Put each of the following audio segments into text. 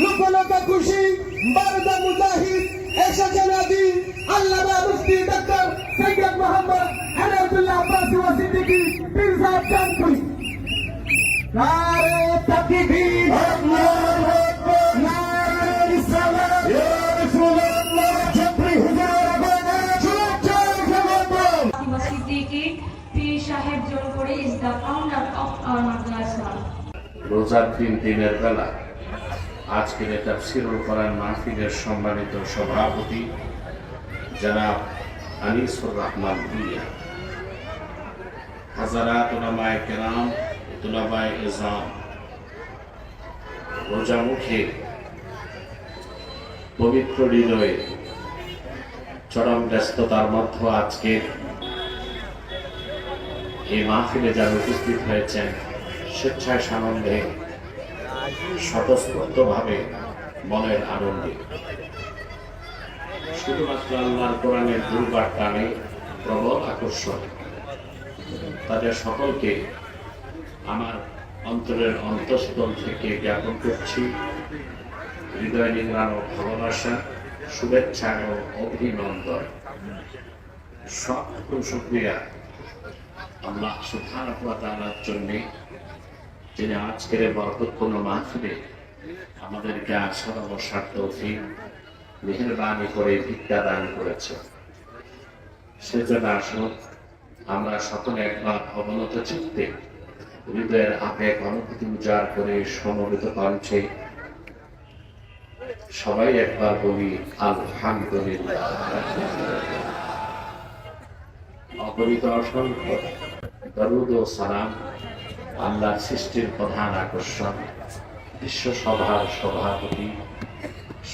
লুকোলোকে খুশি বারদা মুজাহিদ এসেছেন আদি আল্লামা মুফতি ডক্টর সৈয়দ মোহাম্মদ আনায়তুল্লাহ আব্বাসি ওয়া সিদ্দিকী পীর সাহেব চাঁদপুরি নারে তাকবীর নারে রিসালাত ইয়া রাসূলুল্লাহ চাঁদপুরি হুজুর আবাদা শুভেচ্ছা অভিনন্দন Fatima Siddiqui, P. Shahid Jolpuri is the founder of our madrasa. রোজার দিন দিনের বেলা আজকের এই তাফসিরুল কোরআন মাহফিলের সম্মানিত সভাপতি জনাব আনিসুর রহমান ভুইয়া হাজারাত উলামায়ে কেরাম তুলাবায়ে ইজাম। রোজা মুখে পবিত্র হৃদয়ে চরম ব্যস্ততার মধ্যে আজকের এই মাহফিলে যারা উপস্থিত হয়েছেন স্বেচ্ছায় সানন্দে স্বতঃস্ফূর্তভাবে মনের আনন্দে। শুধুমাত্র আল্লাহর কোরআনের দুর্বার টানে প্রবল আকর্ষণ। তাদের সকলকে আমার অন্তরের অন্তঃস্থল থেকে জ্ঞাপন করছি। হৃদয় নিংড়ানো ভালোবাসা, শুভেচ্ছা ও অভিনন্দন। সব শুক্রিয়া আল্লাহ তাআলার জন্য যিনি আজকের বরকতপূর্ণ মাহফিলে আমাদেরকে আসার অবসার তৌফিক, মেহেরবানি করে, ভিক্ষা দান করেছে সেজন্য আসুন, আমরা সকলে একবার অবনত চিত্তে হৃদয়ের আবেগ, অনুভূতি উজাড় করে সমবেত কণ্ঠে সবাই একবার বলি, আলহামদুলিল্লাহ। অপরিত অসংখ্য দরুদ ও সালাম। আল্লাহ সৃষ্টির প্রধান আকর্ষণ, বিশ্ব সভার সভাপতি,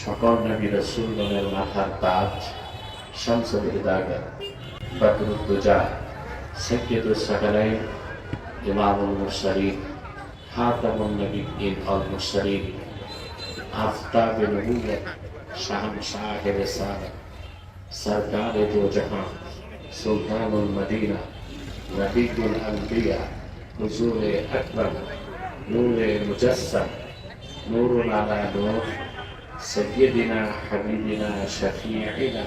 সকল নবী রসুলের মাথার তাজ সংসদের হিদাগত বদরুদ্দোজা সৈয়দুল সাকালাই ইমামুল হাত হাতামুল নবী ইন অল মুরসালিন, আফতাব নবুয়ত শাহম সাহেব সাদত সরকার দো জাহান সুলতানুল মদিনা নবীউল আম্বিয়া حضور أكبر نور مجسم نور على نور سيدنا حبيبنا شفيعنا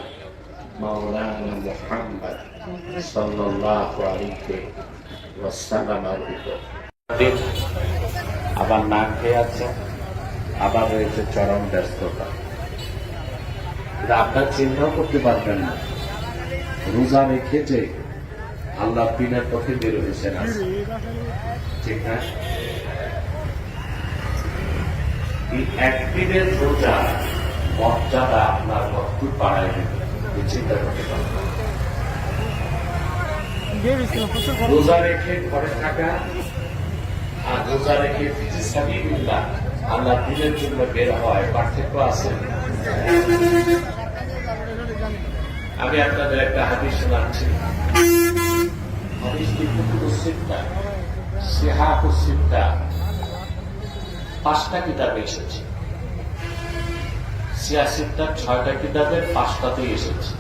مولانا محمد صلى الله عليه وسلم আবার না খেয়ে আছে আবার রয়েছে চরম ব্যস্ততা এটা আপনার চিন্তাও করতে পারবেন না রোজা রেখে যে আল্লাহ দিনের পথে বের হয়েছেন একদিনের রোজা মর্যাদা আপনার দেবে চিন্তা করতে রোজা রেখে ঘরে থাকা আর রোজা রেখে আল্লাহ দিনের জন্য বের হয় পার্থক্য আছে? আমি আপনাদের একটা হাদিস শোনাচ্ছি। হাদিসটি কুতুবু সিত্তা সিহাহু সিত্তা পাঁচটা কিতাবে এসেছে সিয়াসিত্তার ছয়টা কিতাবের পাঁচটাতেই এসেছে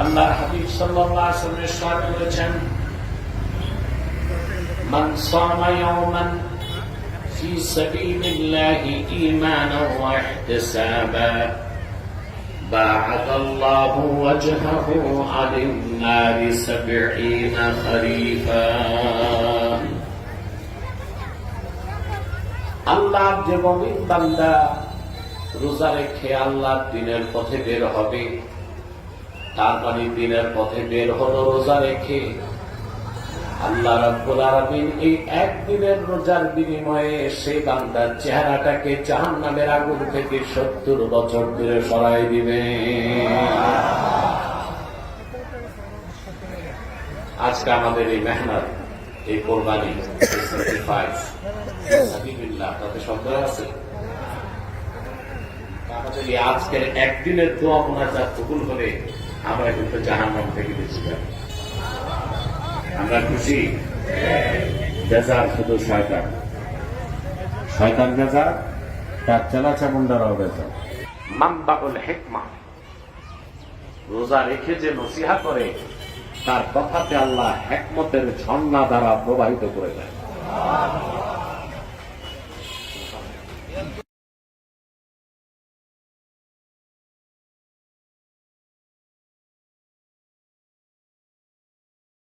আল্লাহর হাবিব সাল্লাল্লাহু আলাইহি ওয়াসাল্লাম ইরশাদ করেছেন মান সামা ইয়াওমান في سبيل الله إيمانا واحتسابا باعد الله وجهه عن النار سبعين خريفا আল্লাহ যে মমিন বান্দা রোজা রেখে আল্লাহ দিনের পথে বের হবে তার মানে দিনের পথে বের হলো রোজা রেখে আল্লাহ রাব্বুল আলামিন এই একদিনের রোজার বিনিময়ে সেই বান্দার চেহারাটাকে জাহান্নামের আগুন থেকে সত্তর বছর দূরে সরাই দিবে। আজকে আমাদের এই মেহনত, এই কোরবানি আপনাদের সন্দেহ আছে? আমাদের আজকের একদিনের দোয়া মোনাজাত কবুল হলে আমরা কিন্তু জাহান্নাম থেকে বেঁচে যাব। আমরা খুশি। শুধু শয়তান। শয়তান বেজার তার চেলা চামুন্ডারাও বেজার মাম্বাউল হেকমা। রোজা রেখে যে নসিহা করে, তার কথাতে আল্লাহ হেকমতের ঝর্ণা দ্বারা প্রবাহিত করে দেয়।